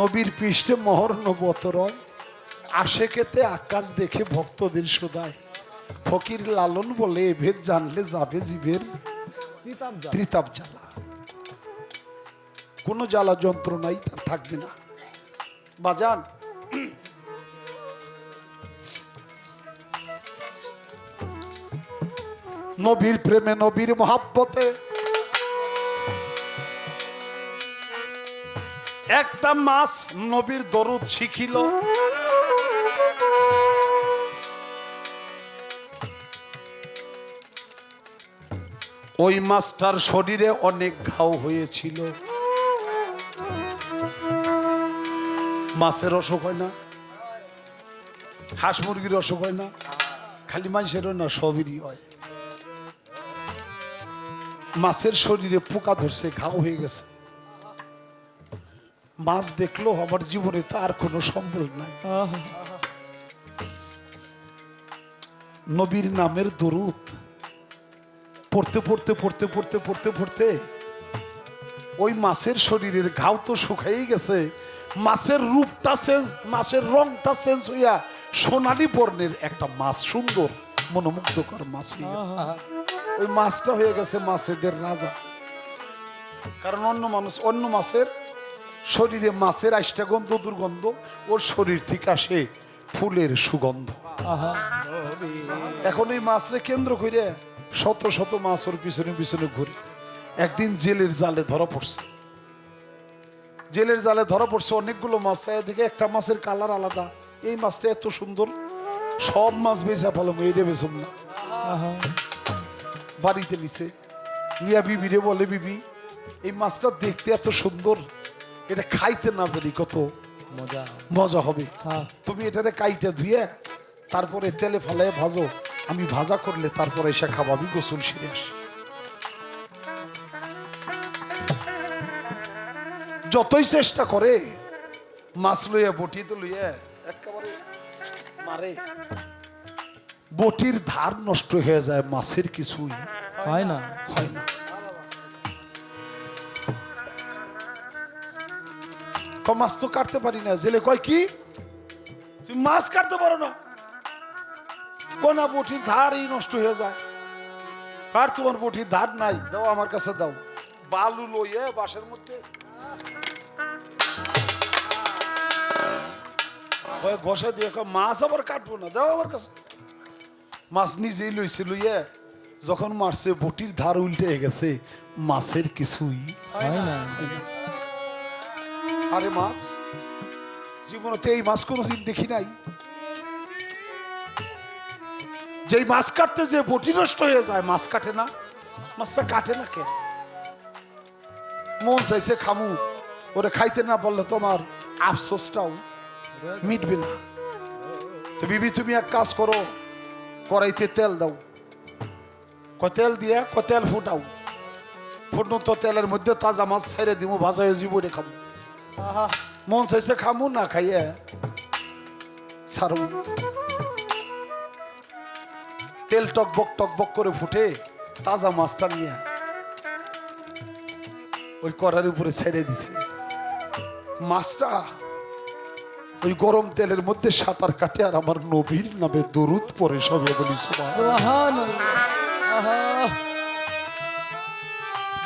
নবীর পৃষ্ঠে মোহর নবতরয় আশেকেতে আকাশ দেখে ভক্তদের শোধায় ফকির লালন বলে এভেদ জানলে যাবে জীবের ত্রিতাপ জ্বালা। কোনো জ্বালা যন্ত্রণাই তার থাকবে না। বাজান। নবীর প্রেমে, নবীর মহাব্বতে একটা মাস নবীর দরুদ শিখিল। ওই মাছটার শরীরে অনেক ঘাও হয়েছিল। মাছের অসুখ হয় না, হাঁস মুরগির অসুখ হয় না, খালি মানুষেরও না, সবেরই হয়। মাছের শরীরে পোকা ধরছে, ঘাও হয়ে গেছে। মাছ দেখল আমার জীবনে তার কোনো সম্বল নাই। নবীর নামের দরুদ। পড়তে পড়তে পড়তে পড়তে পড়তে পড়তে ওই মাছের শরীরের ঘাও তো শুকাই গেছে। মাছের রূপটা চেঞ্জ মাছের রংটা চেঞ্জ হইয়া সোনালী বর্ণের একটা মাছ সুন্দর মনোমুগ্ধকর মাছ হয়ে গেছে। ওই মাছটা হয়ে গেছে মাছেদের রাজা। কারণ অন্য মানুষ অন্য মাছের শরীরে মাছের আইসটা গন্ধ দুর্গন্ধ ওর শরীর থেকে আসে ফুলের সুগন্ধ। এখন এই মাছরে কেন্দ্র করে শত শত মাছ ওর পিছনে পিছনে ঘুরে। একদিন জেলের জালে ধরা পড়ছে। জেলের জালে ধরা পড়ছে অনেকগুলো মাছ থেকে একটা মাছের কালার আলাদা। এই মাছটা এত সুন্দর সব মাছ বেচা ফেলো এইটা বেচুম না। বাড়িতে নিছে। নিয়া বিবি রে বলে বিবি এই মাছটা দেখতে এত সুন্দর এটা খাইতে না জানি কত মজা। মজা হবে। হ্যাঁ। তুমি এটাতে কাইটা ধুয়ে তারপরে তেলে ফেলে ভাজো। আমি ভাজা করলে তারপরে এসে খাব আমি গোসল সেরে আসি। যতই চেষ্টা করে মাছ লইয়া বটি তো লইয়া একেবারে মারে। বটির ধার নষ্ট হয়ে যায় মাছের কিছুই হয় না। হয় না। মাছ তো কাটতে পারি না। জেলে কয় কি? তুমি মাছ কাটতে পারো না। কোনা বটির ধারই নষ্ট হয়ে যায়। আর তোমার বটির ধার নাই। দাও আমার কাছে দাও। বালু লইয়ে বাসের মধ্যে। ঘষা দিয়ে মাছ আবার কাটবো না। দাও আমার কাছে। মাছ নিজেই লইছে লইয়া যখন মারছে বটির ধার উল্টে গেছে। মাছের কিছুই হয় না। আরে মাছ, জীবনতে এই মাছ কোনোদিন দেখি নাই। যেই মাছ কাটতে যে বটি নষ্ট হয়ে যায়, মাছ কাটে না, মাছটা কাটে না কেন মন চাইছে খামু, ওরে খাইতে না বললে তোমার আফসোসটাও মিটবে না। তো বিবি, তুমি এক কাজ করো, কড়াইতে তেল দাও। ক তেল দিয়ে ক তেল ফুটাও। ফুটনো তো তেলের মধ্যে তাজা মাছ ছেড়ে দিব ভাজা হয়ে জীবনে খাব মন চাইছে খামু না খাইয়ে ছাড়ু তেল টকবক টকবক করে ফুটে তাজা মাছটা নিয়ে ওই কড়ার উপরে ছেড়ে দিছে মাছটা ওই গরম তেলের মধ্যে সাঁতার কাটে আর আমার নবীর নামে দরুদ পরে সবে বলি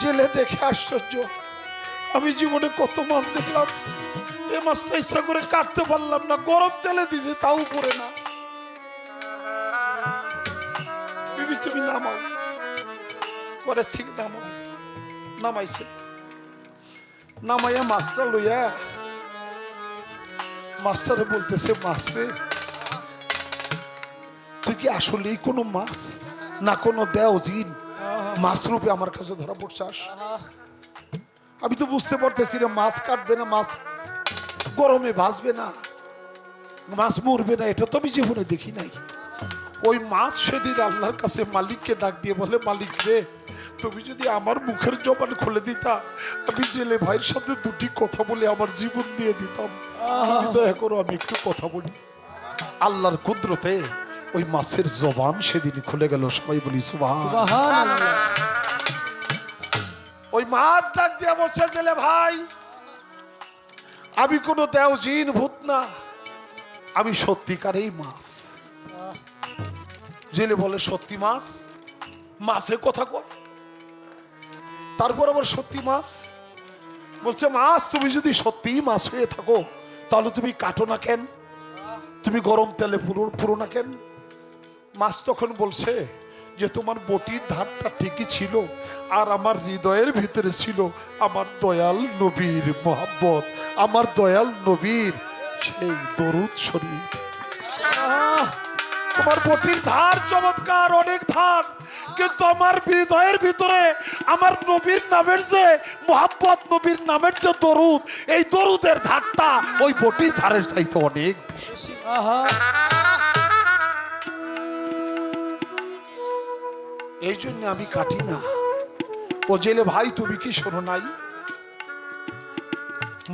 জেলে দেখে আশ্চর্য আমি জীবনে কত মাছ দেখলাম এ মাছটা ইচ্ছা করে কাটতে পারলাম না, গরম তেলে দিছে তাও পরে না। তুমি নামাও। করে ঠিক নামাও। নামাইছে। নামাইয়া মাছটা লইয়া মাছটারে বলতেছে রে, তুই কি আসলেই কোনো মাছ? না কোনো দেও জিন মাছ রূপে আমার কাছে ধরা পড়ছাস আমি তো বুঝতে পারতেছি না, মাছ কাটবে না, মাছ গরমে ভাসবে না, মাছ মরবে না, এটা তো আমি জীবনে দেখি নাই। ওই মাছ সেদিন আল্লাহর কাছে মালিককে ডাক দিয়ে বলে, মালিক রে, তুমি যদি আমার মুখের জবান খুলে দিতা, আমি জেলে ভাইয়ের সাথে দুটি কথা বলে আমার জীবন দিয়ে দিতাম। তুমি দয়া করো, আমি একটু কথা বলি। আল্লাহর কুদরতে ওই মাছের জবান সেদিন খুলে গেল, সবাই বলি সুবাহ। ওই মাছ ডাক দিয়ে বলছে জেলে ভাই। আমি কোনো দেও জিন ভূত না, আমি সত্যিকারেই মাছ। জেলে বলে সত্যি মাছ মাছে কথা কয়। তারপর আবার সত্যি মাছ। বলছে, মাছ, তুমি যদি সত্যিই মাছ হয়ে থাকো, তাহলে তুমি কাটো না কেন? তুমি গরম তেলে পুরো পুরো না কেন? মাছ তখন বলছে যে তোমার বটির ধারটা ঠিকই ছিল আর আমার হৃদয়ের ভিতরে ছিল আমার দয়াল নবীর মোহাব্বত, আমার দয়াল নবীর সেই দরুদ শরীর তোমার বটির ধার চমৎকার, অনেক ধার, কিন্তু আমার হৃদয়ের ভিতরে আমার নবীর নামের যে মোহাব্বত, নবীর নামের যে দরুদ, এই দরুদের ধারটা ওই বটির ধারের চাইতে অনেক বেশি। আহা। এই জন্য আমি কাটি না। ও জেলে ভাই, তুমি কি শোনো নাই?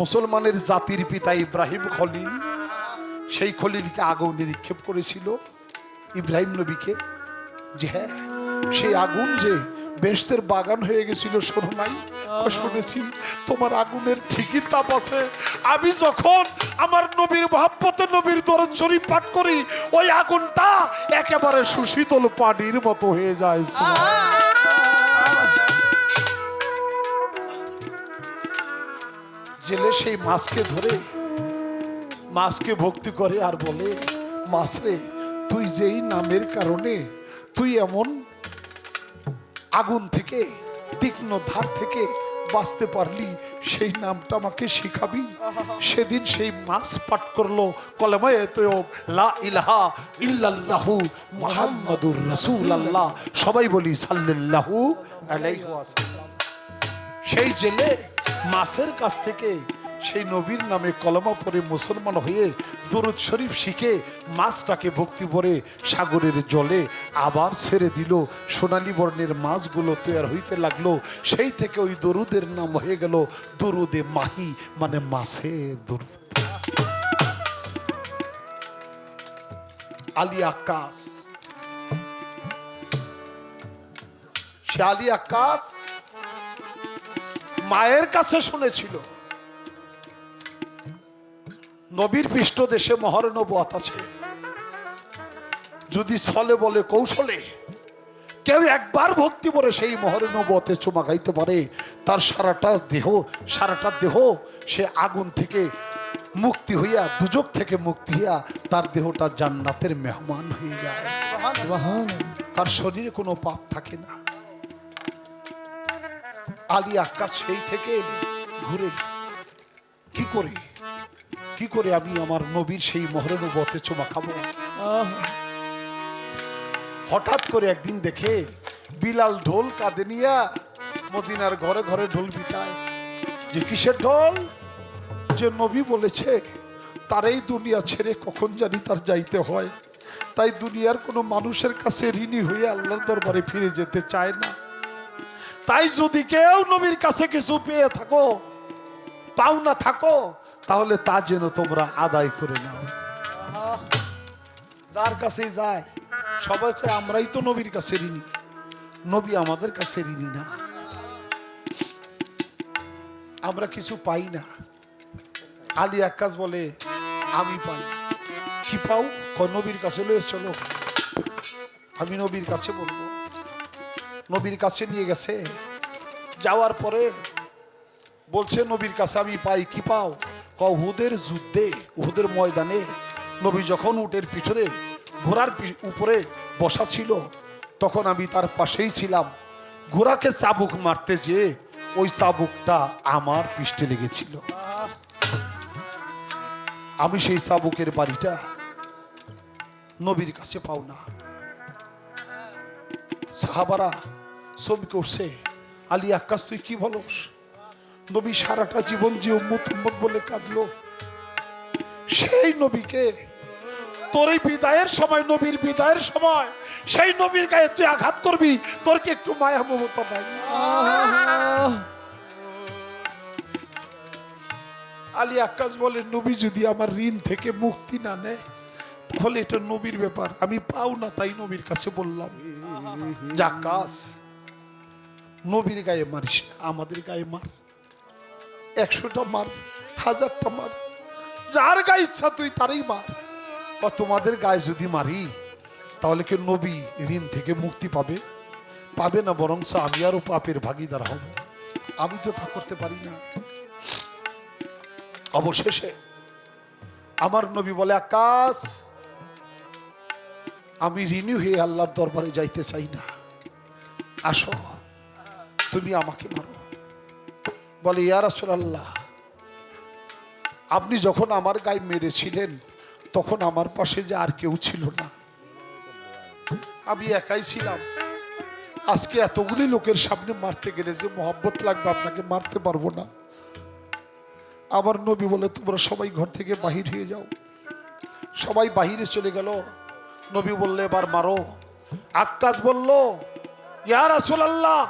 মুসলমানের জাতির পিতা ইব্রাহিম খলি সেই খলিলকে আগুন নিক্ষেপ করেছিল ইব্রাহিম নবীকে। যে হ্যাঁ সেই আগুন যে বেশদের বাগান হয়ে গেছিল, শোনো নাই? শুনেছি তোমার আগুনের ঠিকই তাপ আছে। আমি যখন আমার নবীর নবীর পাঠ করি, ওই আগুনটা একেবারে সুশীতল পানির মতো হয়ে যায় জেলে সেই মাছকে ধরে, মাছকে ভক্তি করে আর বলে, মাছ রে, তুই যেই নামের কারণে তুই এমন আগুন থেকে তীক্ষ্ণ ধার থেকে বাঁচতে পারলি, সেই নামটা আমাকে শিখাবি। সেদিন সেই মাছ পাঠ করল কলেমায় সবাই বলি, সাল্লাল্লাহু সেই জেলে মাছের কাছ থেকে সেই নবীর নামে কলমা পরে মুসলমান হয়ে দরুদ শরীফ শিখে মাছটাকে ভক্তি ভরে সাগরের জলে আবার ছেড়ে দিল। সোনালী বর্ণের মাছগুলো তৈরি হইতে লাগল। সেই থেকে ওই দরুদের নাম হয়ে গেল দরুদে মাহি মানে মাছে দরুদ। আলী আকাশ। সে আলী আকাশ মায়ের কাছে শুনেছিল। নবীর পৃষ্ঠ দেশে পৃষ্ঠদেশে মহরণবত আছে। যদি ছলে বলে কৌশলে কেউ একবার ভক্তি করে সেই মহরণবতে চুমা খাইতে পারে, তার সারাটা দেহ সারাটা দেহ সে আগুন থেকে মুক্তি হইয়া, দুজক থেকে মুক্তি হইয়া তার দেহটা জান্নাতের মেহমান হয়ে যায়। তার শরীরে কোনো পাপ থাকে না। আলী আকাশ সেই থেকে ঘুরে কি করে? কি করে আমি আমার নবীর সেই মহরণবতে চুমা খাব? হঠাৎ করে একদিন দেখে বিলাল ঢোল কাঁদে নিয়া মদিনার ঘরে ঘরে ঢোল পিটায়। যে কিসের ঢোল? যে নবী বলেছে তার এই দুনিয়া ছেড়ে কখন জানি তার যাইতে হয়। তাই দুনিয়ার কোনো মানুষের কাছে ঋণী হয়ে আল্লাহর দরবারে ফিরে যেতে চায় না। তাই যদি কেউ নবীর কাছে কিছু পেয়ে থাকো পাও না থাকো তাহলে তা যেন তোমরা আদায় করে নাও। যার কাছেই যায়, সবাই কয়, আমরাই তো নবীর কাছে ঋণী। নবী আমাদের কাছে ঋণী না। আমরা কিছু পাই না। আলী আকাশ বলে, আমি পাই। কি পাও নবীর কাছে লয়ে চলো। আমি নবীর কাছে বলব। নবীর কাছে নিয়ে গেছে। যাওয়ার পরে বলছে, নবীর কাছে আমি পাই। কি পাও কহুদের যুদ্ধে, উহুদের ময়দানে নবী যখন উটের পিছনে ঘোড়ার উপরে বসা ছিল, তখন আমি তার পাশেই ছিলাম। ঘোড়াকে চাবুক মারতে যেয়ে ওই চাবুকটা আমার পৃষ্ঠে লেগেছিল। আমি সেই চাবুকের বাড়িটা নবীর কাছে পাও না। সাহাবারা ছবি করছে, আলী আকাশ তুই কি বলস? নবী সারাটা জীবন যে উম্মত বলে কাঁদলো, সেই নবীকে তোর এই বিদায়ের সময়, নবীর বিদায়ের সময়, সেই নবীর গায়ে তুই আঘাত করবি, তোর কি একটু মায়া মমতা নাই? আলী আকাশ বলে, নবী যদি আমার ঋণ থেকে মুক্তি না নেয়, তাহলে এটা নবীর ব্যাপার। আমি পাও না তাই নবীর কাছে বললাম, যা কাজ, নবীর গায়ে মারিস আমাদের গায়ে মার। একশোটা মার, হাজারটা মার। যার গায়ে ইচ্ছা তুই তারই মার। বা তোমাদের গায়ে যদি মারি, তাহলে কি নবী ঋণ থেকে মুক্তি পাবে? পাবে না বরং আমি আরও পাপের ভাগিদার হব। আমি তো তা করতে পারি না। অবশেষে আমার নবী বলে, আকাশ, আমি ঋণী হয়ে আল্লাহর দরবারে যাইতে চাই না। আসো, তুমি আমাকে মারো। বলে, ইয়া রাসূলুল্লাহ, আপনি যখন আমার গায়ে মেরেছিলেন, তখন আমার পাশে যে আর কেউ ছিল না। আমি একাই ছিলাম। আজকে এতগুলি লোকের সামনে মারতে গেলে যে মোহাব্বত লাগবে, আপনাকে মারতে পারব না। আমার নবী বলে, তোমরা সবাই ঘর থেকে বাহির হয়ে যাও। সবাই বাহিরে চলে গেল। নবী বললে, এবার মারো। আক্কাস বলল, ইয়া রাসূলুল্লাহ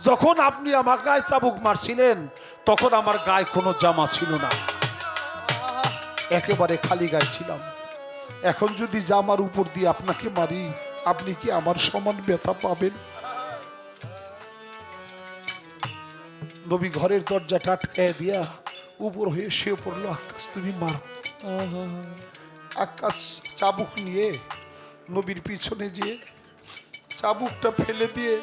যখন আপনি আমার গায়ে চাবুক মারছিলেন, তখন আমার গায়ে কোনো জামা ছিল না। একেবারে খালি গায়ে ছিলাম। এখন যদি জামার উপর দিয়ে আপনাকে মারি, আপনি কি আমার সমান ব্যথা পাবেন? নবী ঘরের দরজাটা আটকায় দিয়া উপর হয়ে শুয়ে পড়ল আকাশ। তুমি মারো আকাশ চাবুক নিয়ে নবীর পিছনে যেয়ে চাবুকটা ফেলে দিয়ে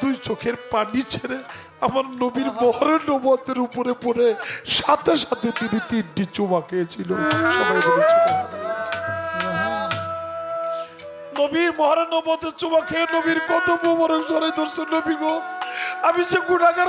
দুই চোখের পানি ছেড়ে আমার নবীর মহরে নবতের উপরে পড়ে সাথে সাথে তিনি তিনটি চুমা খেয়েছিল। নবীর মহারান নবতের চুমা খেয়ে নবীর কত মোবারক জড়াই ধরছে, নবী গো, আমি যে গুণাগার